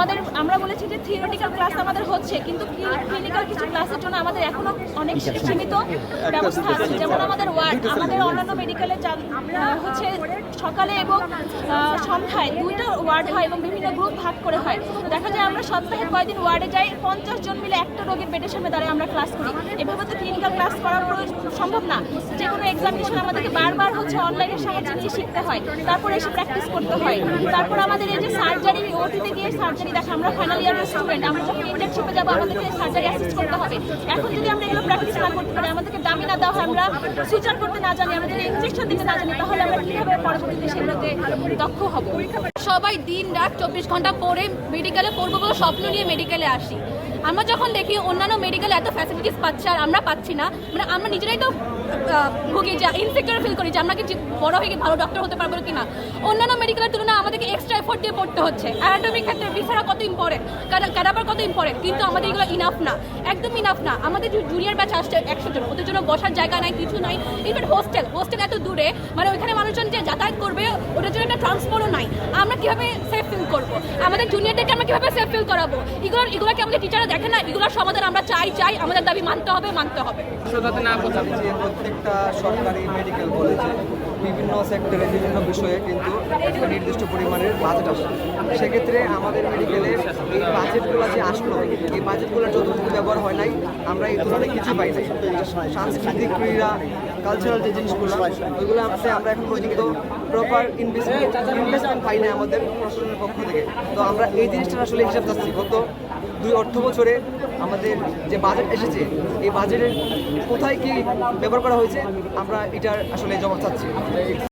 আমাদের, আমরা বলেছি যে থিওরিটিক্যাল ক্লাস আমাদের হচ্ছে, কিন্তু ক্লিনিক্যাল কিছু ক্লাসের জন্য আমাদের এখনও অনেক সীমিত ব্যবস্থা আছে। যেমন আমাদের ওয়ার্ড আমাদের অন্যান্য মেডিকেলে হচ্ছে সকালে এবং সন্ধ্যায় দুইটা ওয়ার্ড হয় এবং বিভিন্ন গ্রুপ ভাগ করে হয়। দেখা যায় আমরা সপ্তাহে কয়দিন ওয়ার্ডে যাই, পঞ্চাশ জন মিলে একটা রোগীর বেডের সামনে দাঁড়িয়ে আমরা ক্লাস করি। এভাবে তো ক্লিনিক্যাল ক্লাস করা সম্ভব না। যে কোনো এক্সামিনেশন আমাদেরকে বারবার হচ্ছে অনলাইনের সাহায্যে নিয়ে শিখতে হয়। তারপরে এসে প্র্যাকটিস করতে হয়। তারপর আমাদের এই যে সার্জারি ওটিতে গিয়ে সার্জারি দেখা আমরা ফাইনাল ইয়ারের স্টুডেন্ট আমরা যখন ইন্টার্নশিপে যাব, আমাদেরকে সার্জারি অ্যাসিস্ট করতে হবে। এখন যদি আমরা এগুলো প্র্যাকটিস না করতে পারি, আমাদেরকে দামি না দেওয়া আমরা করতে না জানি দিতে না জানি, তাহলে আমরা পরবর্তীতে সেগুলোতে দক্ষ হব? সবাই দিন রাত চব্বিশ ঘণ্টা পরে মেডিকেলে পড়ব বলে স্বপ্ন নিয়ে মেডিকেলে আসি। আমরা যখন দেখি অন্যান্য মেডিকেলে এত ফ্যাসিলিটিস পাচ্ছে আর আমরা পাচ্ছি না মানে আমরা নিজেরাই তো ভুগি যে ইনসিকিউর ফিল করি যে, আমরা কি বড় হয়ে ভালো ডক্টর হতে পারব কি না অন্যান্য মেডিকেলের তুলনায় আমাদেরকে এক্সট্রা এফোর্ট দিয়ে পড়তে হচ্ছে। অ্যানাটমিক ক্ষেত্রে বিছানা কত ইম্পর্টেন্ট ক্যাডাবার কত ইম্পর্টেন্ট কিন্তু আমাদের এগুলো ইনাফ না, একদম ইনাফ না। আমাদের জুনিয়র ব্যাচ আসছে একশো জন, ওদের জন্য বসার জায়গা নাই, কিছু নাই। ইভেন হোস্টেল হোস্টেল এত দূরে মানে ওইখানে মানুষজন যে যাতায়াত করবে ওটার জন্য একটা ট্রান্সপোর্টও নাই। আমরা কীভাবে সেফ ফিল করব? আমাদের জুনিয়রদেরকে আমরা কীভাবে সেফ ফিল করাবো? এগুলোর এগুলোকে আমাদের টিচাররা দেখে না, এগুলোর সমাধান আমরা চাই চাই, আমাদের দাবি মানতে হবে মানতে হবে। প্রত্যেকটা সরকারি মেডিকেল কলেজে বিভিন্ন সেক্টরে বিভিন্ন বিষয়ে কিন্তু নির্দিষ্ট পরিমাণের বাজেট আসে সেক্ষেত্রে আমাদের মেডিকেলে এই বাজেটগুলো যে আসলো, এই বাজেটগুলোর যতটুকু ব্যবহার হয় নাই, আমরা এই তুলনায় কিছু পাই নাই। সাংস্কৃতিক ক্রীড়া কালচারাল যে জিনিসগুলো, ওইগুলো আছে আমরা এখন পর্যন্ত প্রপার ইনভেস্টমেন্ট ইনভেস্টমেন্ট পাই না আমাদের প্রশাসনের পক্ষ থেকে। তো আমরা এই জিনিসটা আসলে হিসাব চাচ্ছি। গত দুই অর্থ বছরে আমাদের যে বাজেট এসেছে, এই বাজেটের কোথায় কি ব্যবহার করা হয়েছে, আমরা এটার আসলে জমা চাচ্ছি।